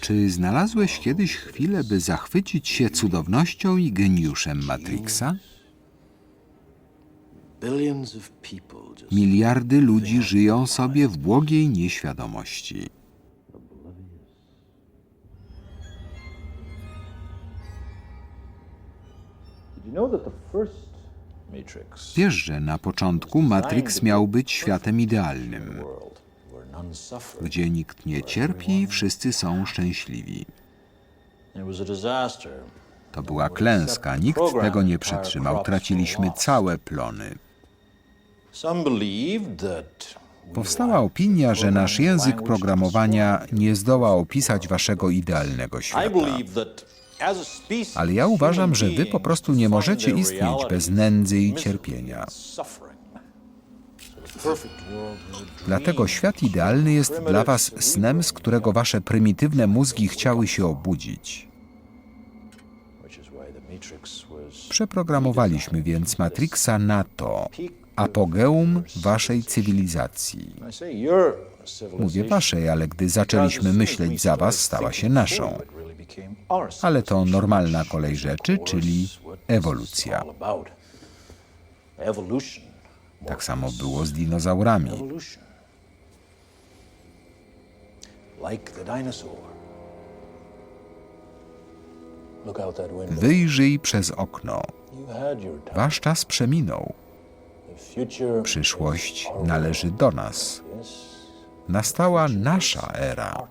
Czy znalazłeś kiedyś chwilę, by zachwycić się cudownością i geniuszem Matrixa? Miliardy ludzi żyją sobie w błogiej nieświadomości. Wiesz, że na początku Matrix miał być światem idealnym, gdzie nikt nie cierpi i wszyscy są szczęśliwi. To była klęska, nikt tego nie przetrzymał, traciliśmy całe plony. Powstała opinia, że nasz język programowania nie zdoła opisać waszego idealnego świata. Ale ja uważam, że wy po prostu nie możecie istnieć bez nędzy i cierpienia. Dlatego świat idealny jest dla was snem, z którego wasze prymitywne mózgi chciały się obudzić. Przeprogramowaliśmy więc Matrixa na to, apogeum waszej cywilizacji. Mówię waszej, ale gdy zaczęliśmy myśleć za was, stała się naszą. Ale to normalna kolej rzeczy, czyli ewolucja. Tak samo było z dinozaurami. Wyjrzyj przez okno. Wasz czas przeminął. Przyszłość należy do nas. Nastała nasza era.